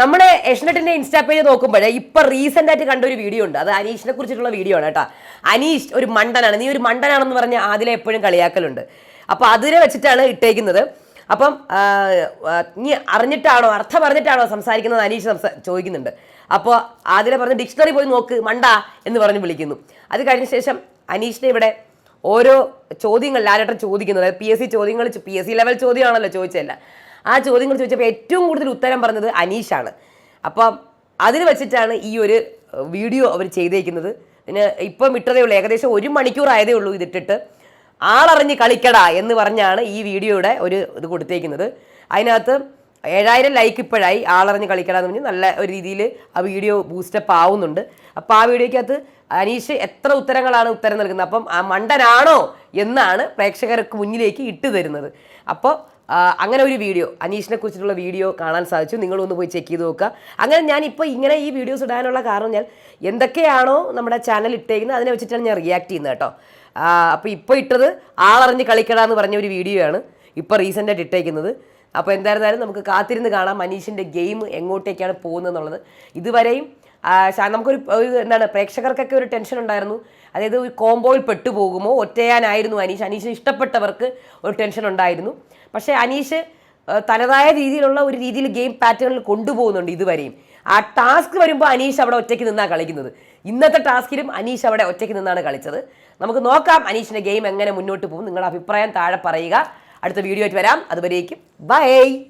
നമ്മുടെ ഏഷ്യനെറ്റിന്റെ insta page നോക്കുമ്പോൾ ഇപ്പൊ റീസെന്റ് ആയിട്ട് കണ്ട ഒരു വീഡിയോ ഉണ്ട്. അത് അനീഷിനെ കുറിച്ചിട്ടുള്ള വീഡിയോ ആണ് കേട്ടോ. അനീഷ് ഒരു മണ്ടനാണ്. നീ ഒരു മണ്ടനാണെന്ന് പറഞ്ഞ് ആദ്യം എപ്പോഴും കളിയാക്കലുണ്ട്. അപ്പൊ അതിനെ വെച്ചിട്ടാണ് ഇട്ടേക്കുന്നത്. അപ്പം നീ അറിഞ്ഞിട്ടാണോ അർത്ഥം അറിഞ്ഞിട്ടാണോ സംസാരിക്കുന്നത് അനീഷ് സംസാ ചോദിക്കുന്നുണ്ട്. അപ്പോൾ ആദിലെ പറഞ്ഞ് ഡിക്ഷണറി പോയി നോക്ക് മണ്ട എന്ന് പറഞ്ഞ് വിളിക്കുന്നു. അത് കഴിഞ്ഞ ശേഷം അനീഷിനെ ഇവിടെ ഓരോ ചോദ്യങ്ങൾ ലാലേട്ടൻ ചോദിക്കുന്നത്. പി എസ് സി ചോദ്യങ്ങൾ പി എസ് സി ലെവൽ ചോദ്യമാണല്ലോ ചോദിച്ചതല്ല. ആ ചോദ്യങ്ങൾ ചോദിച്ചപ്പോൾ ഏറ്റവും കൂടുതൽ ഉത്തരം പറഞ്ഞത് അനീഷാണ്. അപ്പം അതിന് വെച്ചിട്ടാണ് ഈ ഒരു വീഡിയോ അവർ ചെയ്തേക്കുന്നത്. പിന്നെ ഇപ്പം ഇട്ടതേ ഉള്ളൂ. ഏകദേശം ഒരു മണിക്കൂർ ആയതേ ഉള്ളൂ ഇതിട്ടിട്ട്. ആളറിഞ്ഞ് കളിക്കടാ എന്ന് പറഞ്ഞാണ് ഈ വീഡിയോയുടെ ഒരു ഇത് കൊടുത്തേക്കുന്നത്. അതിനകത്ത് ഏഴായിരം ലൈക്ക് ഇപ്പോഴായി ആളറിഞ്ഞ് കളിക്കടാന്ന് പറഞ്ഞ് നല്ല ഒരു രീതിയിൽ ആ വീഡിയോ ബൂസ്റ്റപ്പ് ആവുന്നുണ്ട്. അപ്പോൾ ആ വീഡിയോയ്ക്കകത്ത് അനീഷ് എത്ര ഉത്തരങ്ങളാണ് ഉത്തരം നൽകുന്നത്? അപ്പം ആ മണ്ടനാണോ എന്നാണ് പ്രേക്ഷകർക്ക് മുന്നിലേക്ക് ഇട്ടു തരുന്നത്. അപ്പോൾ അങ്ങനെ ഒരു വീഡിയോ അനീഷിനെ കുറിച്ചിട്ടുള്ള വീഡിയോ കാണാൻ സാധിച്ചു. നിങ്ങളൊന്ന് പോയി ചെക്ക് ചെയ്ത് നോക്കുക. അങ്ങനെ ഞാൻ ഇപ്പോൾ ഇങ്ങനെ ഈ വീഡിയോസ് ഇടാനുള്ള കാരണം ഞാൻ എന്തൊക്കെയാണോ നമ്മുടെ ചാനൽ ഇട്ടേക്കുന്നത് അതിനെ വെച്ചിട്ടാണ് ഞാൻ റിയാക്ട് ചെയ്യുന്നത് കേട്ടോ. അപ്പോൾ ഇപ്പോൾ ഇട്ടത് ആളറിഞ്ഞ് കളിക്കട എന്ന് പറഞ്ഞ ഒരു വീഡിയോ ആണ് ഇപ്പോൾ റീസെന്റായിട്ട് ഇട്ടേക്കുന്നത്. അപ്പോൾ എന്തായിരുന്നാലും നമുക്ക് കാത്തിരുന്ന് കാണാം അനീഷിന്റെ ഗെയിം എങ്ങോട്ടേക്കാണ് പോകുന്നത് എന്നുള്ളത്. ഇതുവരെയും നമുക്കൊരു എന്താണ് പ്രേക്ഷകർക്കൊക്കെ ഒരു ടെൻഷൻ ഉണ്ടായിരുന്നു. അതായത് ഒരു കോംബോയിൽ പെട്ടുപോകുമോ? ഒറ്റയാനായിരുന്നു അനീഷ്. അനീഷ് ഇഷ്ടപ്പെട്ടവർക്ക് ഒരു ടെൻഷൻ ഉണ്ടായിരുന്നു. പക്ഷേ അനീഷ് തനതായ രീതിയിലുള്ള ഒരു രീതിയിൽ ഗെയിം പാറ്റേണിൽ കൊണ്ടുപോകുന്നുണ്ട് ഇതുവരെയും. ആ ടാസ്ക് വരുമ്പോൾ അനീഷ് അവിടെ ഒറ്റയ്ക്ക് നിന്നാണ് കളിക്കുന്നത്. ഇന്നത്തെ ടാസ്കിലും അനീഷ് അവിടെ ഒറ്റയ്ക്ക് നിന്നാണ് കളിച്ചത്. നമുക്ക് നോക്കാം അനീഷിന്റെ ഗെയിം എങ്ങനെ മുന്നോട്ട് പോകും. നിങ്ങളുടെ അഭിപ്രായം താഴെ പറയുക. അടുത്ത വീഡിയോ ആയിട്ട് വരാം. അതുവരേക്കും ബൈ!